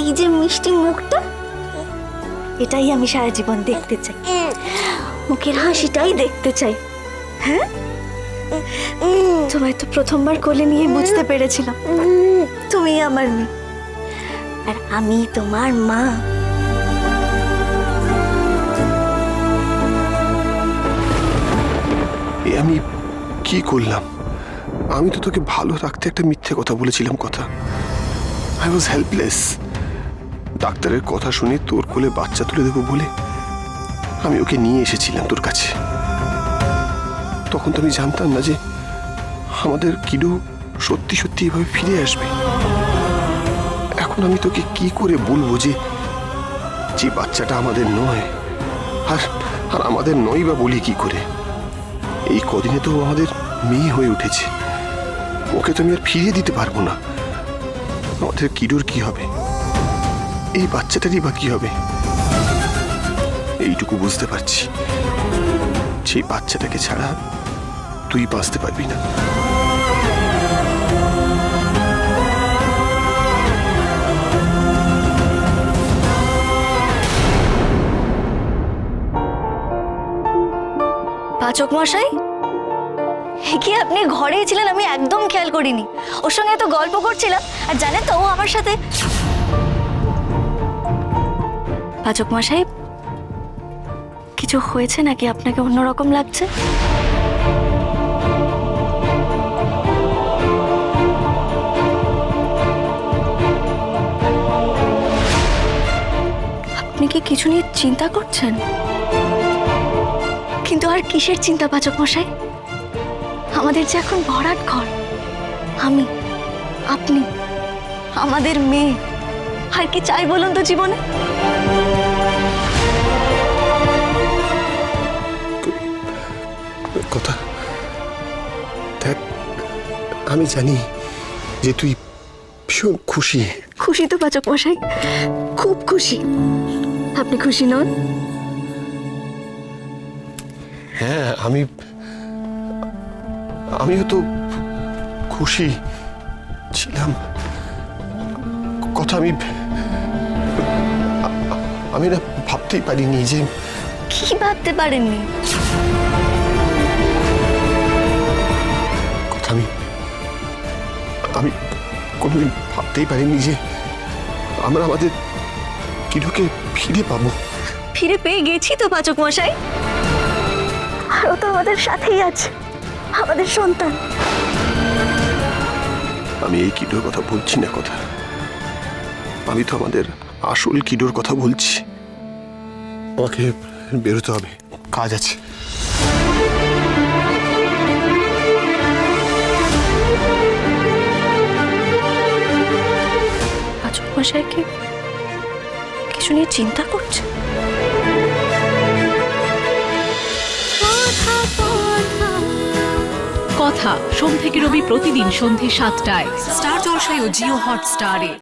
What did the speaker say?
এই যে মিষ্টি মুখটা, এটাই আমি সারা জীবন দেখতে চাই। মুখের হাসিটাই দেখতে চাই। হ্যাঁ? তোমায় তো প্রথমবার কোলে নিয়ে বুঝতে পেরেছিলাম। তুমি আমার মেয়ে। আর আমি তোমার মা। আমি কি করলাম? আমি তো তোকে ভালো রাখতে একটা মিথ্যে কথা বলেছিলাম কথা। আই ওয়াজ হেল্পলেস ডাক্তারের কথা শুনে তোর কোলে বাচ্চা তুলে দেবো বলে আমি ওকে নিয়ে এসেছিলাম তোর কাছে। তখন তো আমি জানতাম না যে আমাদের কিডু সত্যি সত্যি এভাবে ফিরে আসবে। এখন আমি তোকে কি করে বলব যে যে বাচ্চাটা আমাদের নয়, আর আর আমাদের নয় বা বলি কি করে? এই কদিনে তো আমাদের মেয়ে হয়ে উঠেছে। ওকে তো আমি আর ফিরিয়ে দিতে পারব না। আমাদের কিডোর কি হবে? এই বাচ্চাটারই বা কি হবে? এইটুকু বুঝতে পারছি। সেই বাচ্চাটাকে ছাড়া তুই বাঁচতে পারবি না। পাচক মশাই? কি আপনি ঘরেই ছিলেন? আমি একদম খেয়াল করিনি। ওর সঙ্গে এত গল্প করছিলাম। আর জানেন তো, ও আমার সাথে পাচক মশাই, কিছু হয়েছে নাকি? আপনাকে অন্যরকম লাগছে? আপনি কি কিছু নিয়ে চিন্তা করছেন? কিন্তু আর কিসের চিন্তা পাচক মশাই? আমাদের যে এখন ভরাট ঘর। আমি, আপনি, আমাদের মেয়ে। আর কি চাই বলুন তো জীবনে? কথা। দেখ আমি জানি যে তুই ভীষণ খুশি। খুশি তো পাচক মশাই খুব খুশি। আপনি খুশি নন? হ্যাঁ আমি আমিও তো খুশি ছিলাম। কথা আমি আমি না ভাবতেই পারিনি যে কি ভাবতে পারেননি? কথা আমি আমি কোনোদিন ভাবতেই পারিনি যে আমরা আমাদের কিডুকে ফিরে পাবো। ফিরে পেয়ে গেছি তো পাচক মশাই। আর ও তো আমাদের সাথেই আছে আমাদের সন্তান। আমি এই কিডোর কথা বলছি না কথা। আমি তো আমাদের আসল কিডোর কথা বলছি। আমাকে বেরোতে হবে। কাজ আছে। কিছু নিয়ে চিন্তা করছে? কথা সোম থেকে রবি প্রতিদিন সন্ধে সাতটায়। স্টার জলসায় ও জিও হটস্টারে।